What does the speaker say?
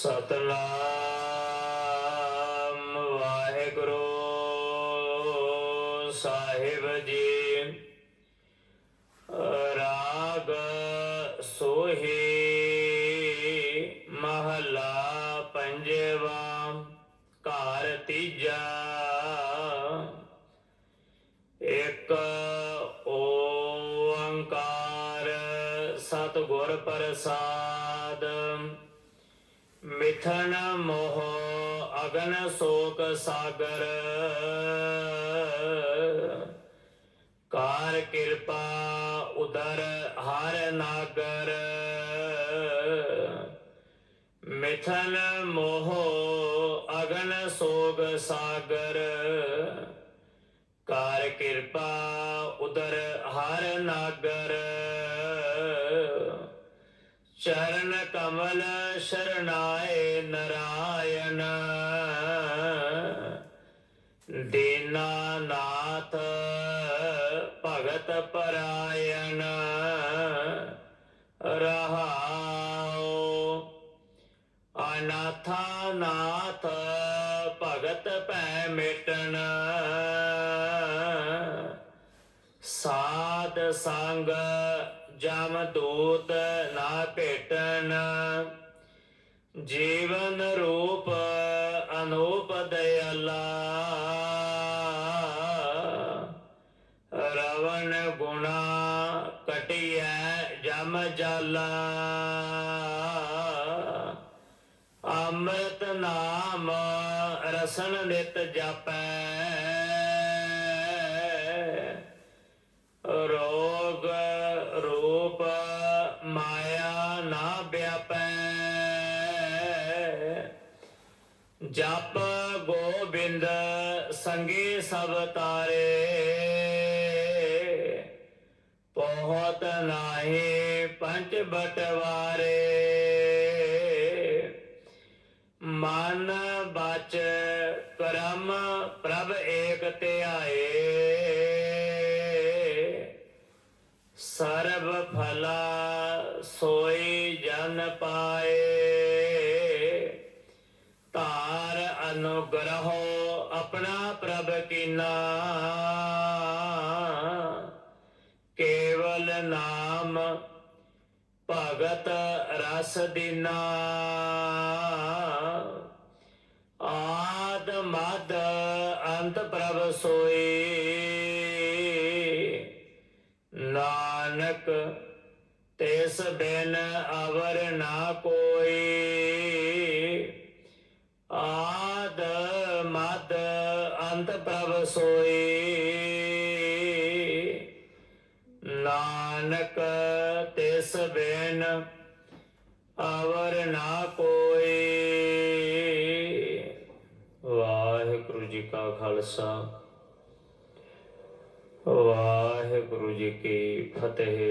ਸਤਨਾਮ ਵਾਹਿਗੁਰੂ ਸਾਹਿਬ ਜੀ। ਰਾਗ ਸੋਹੀ ਮਹਲਾ ਪੰਜਵਾ ਘਰ ਤੀਜਾ। ਇੱਕ ਓੰਕਾਰ ਸਤਿਗੁਰ ਪ੍ਰਸਾਦ। मिथन मोह अगन शोक सागर। कार कृपा उदर हर नागर। मिथन मोह अगन शोक सागर। कार कृपा उदर हर नागर। ਚਰਨ ਕਮਲ ਸ਼ਰਨਾਏ ਨਰਾਇਣ। ਦੀਨਾਨਾਥ ਭਗਤ ਪਰਾਇਣ। ਰਹਾਉ ਅਨਾਥਾ ਨਾਥ ਭਗਤ ਪੈ ਮਿਟਣ ਸਾਧ ਸੰਗ ਜਮ ਦੂਤ ਨਾ ਭੇਟਣ ਜੀਵਨ ਰੂਪ ਅਨੂਪ ਦਇਆਲਾ। ਰਵਣ ਗੁਣਾ ਕਟਿਐ ਜਮ ਜਾਲਾ। ਅੰਮ੍ਰਿਤ ਨਾਮ ਰਸਨ ਨਿਤ ਜਾਪੈ। ਰੂਪ ਮਾਇਆ ਨਾ ਵਿਆਪੈ। ਜਪ ਗੋਬਿੰਦ ਸੰਗੀ ਸਭ ਤਾਰੇ। ਪਹੁਤ ਨਾਹੀ ਪੰਜ ਬਟਵਾਰੇ। ਮਨ ਬਚ ਕਰਮ ਪ੍ਰਭ ਏਕ ਧਿਆਏ। ਫਲਾ ਸੋਈ ਜਨ ਪਾਏ। ਤਾਰ ਅਨੁਗ੍ਰਹੋ ਆਪਣਾ ਪ੍ਰਭ ਕੀਨਾ। ਕੇਵਲ ਨਾਮ ਭਗਤ ਰਸ ਦਿਨਾ। ਆਦ ਮਦ ਅੰਤ ਪ੍ਰਭ ਸੋਈ। ਨਾਨਕ ਤਿਸ ਬਿਨ ਅਵਰ ਨਾ ਕੋਈ। ਆਦ ਮਦ ਅੰਤ ਪ੍ਰਭ ਸੋਈ। ਨਾਨਕ ਤਿਸ ਬਿਨ ਅਵਰ ਨਾ ਕੋਈ। ਵਾਹਿਗੁਰੂ ਜੀ ਕਾ ਖਾਲਸਾ। ਵਾਹਿਗੁਰੂ ਜੀ ਕੀ ਫਤਿਹ।